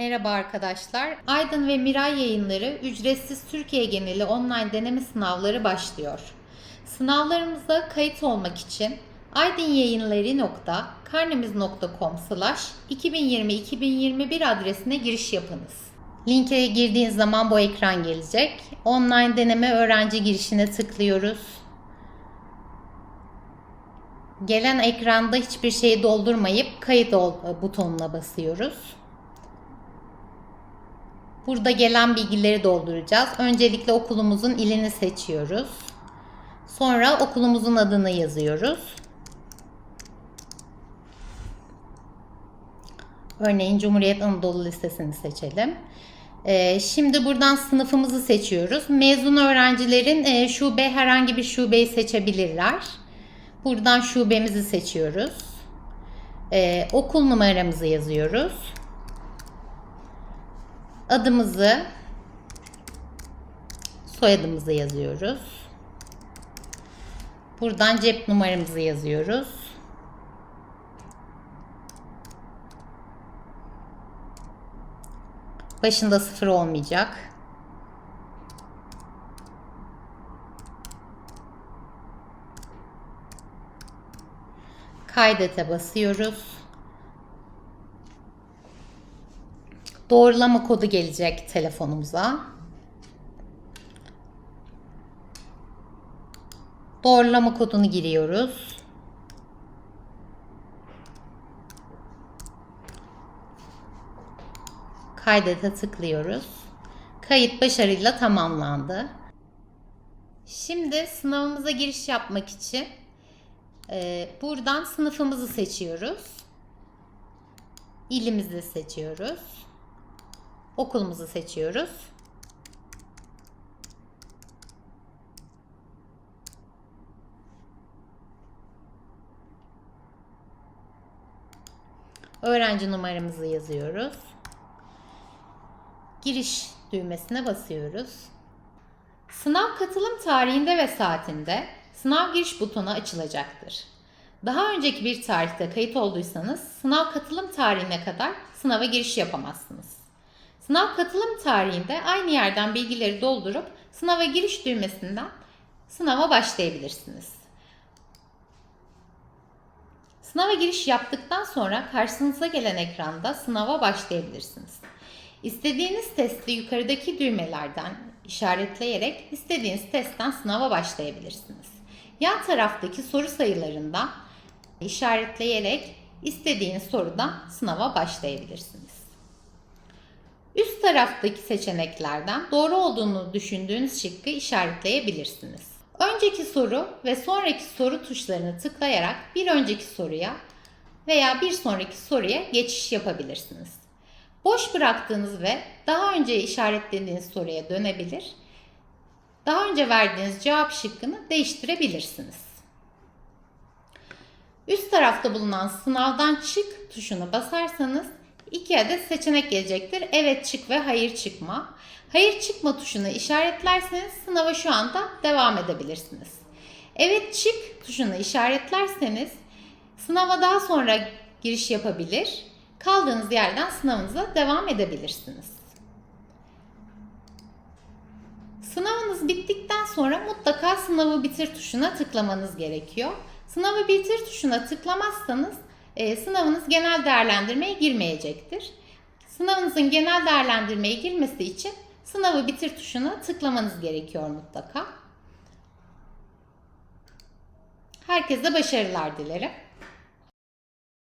Merhaba arkadaşlar. Aydın ve Miray yayınları ücretsiz Türkiye geneli online deneme sınavları başlıyor. Sınavlarımıza kayıt olmak için aydinyayınları.karnemiz.com slash 2020-2021 adresine giriş yapınız. Linke girdiğiniz zaman bu ekran gelecek. Online deneme öğrenci girişine tıklıyoruz. Gelen ekranda hiçbir şeyi doldurmayıp kayıt ol butonuna basıyoruz. Burada gelen bilgileri dolduracağız. Öncelikle okulumuzun ilini seçiyoruz. Sonra okulumuzun adını yazıyoruz. Örneğin Cumhuriyet Anadolu Lisesi'ni seçelim. Ee, şimdi buradan sınıfımızı seçiyoruz. Mezun öğrencilerin e, şube herhangi bir şubeyi seçebilirler. Buradan şubemizi seçiyoruz. Ee, okul numaramızı yazıyoruz. Adımızı, soyadımızı yazıyoruz. Buradan cep numaramızı yazıyoruz. Başında sıfır olmayacak. Kaydete basıyoruz. Doğrulama kodu gelecek telefonumuza. Doğrulama kodunu giriyoruz. Kaydete tıklıyoruz. Kayıt başarıyla tamamlandı. Şimdi sınavımıza giriş yapmak için e, buradan sınıfımızı seçiyoruz. İlimizi seçiyoruz. Okulumuzu seçiyoruz. Öğrenci numaramızı yazıyoruz. Giriş düğmesine basıyoruz. Sınav katılım tarihinde ve saatinde sınav giriş butonu açılacaktır. Daha önceki bir tarihte kayıt olduysanız sınav katılım tarihine kadar sınava giriş yapamazsınız. Sınav katılım tarihinde aynı yerden bilgileri doldurup sınava giriş düğmesinden sınava başlayabilirsiniz. Sınava giriş yaptıktan sonra karşınıza gelen ekranda sınava başlayabilirsiniz. İstediğiniz testi yukarıdaki düğmelerden işaretleyerek istediğiniz testten sınava başlayabilirsiniz. Yan taraftaki soru sayılarından işaretleyerek istediğiniz sorudan sınava başlayabilirsiniz. Üst taraftaki seçeneklerden doğru olduğunu düşündüğünüz şıkkı işaretleyebilirsiniz. Önceki soru ve sonraki soru tuşlarını tıklayarak bir önceki soruya veya bir sonraki soruya geçiş yapabilirsiniz. Boş bıraktığınız ve daha önce işaretlediğiniz soruya dönebilir. Daha önce verdiğiniz cevap şıkkını değiştirebilirsiniz. Üst tarafta bulunan sınavdan çık tuşuna basarsanız iki adet seçenek gelecektir. Evet çık ve hayır çıkma. Hayır çıkma tuşunu işaretlerseniz sınava şu anda devam edebilirsiniz. Evet çık tuşunu işaretlerseniz sınava daha sonra giriş yapabilir. Kaldığınız yerden sınavınıza devam edebilirsiniz. Sınavınız bittikten sonra mutlaka sınavı bitir tuşuna tıklamanız gerekiyor. Sınavı bitir tuşuna tıklamazsanız e, sınavınız genel değerlendirmeye girmeyecektir. Sınavınızın genel değerlendirmeye girmesi için sınavı bitir tuşuna tıklamanız gerekiyor mutlaka. Herkese başarılar dilerim.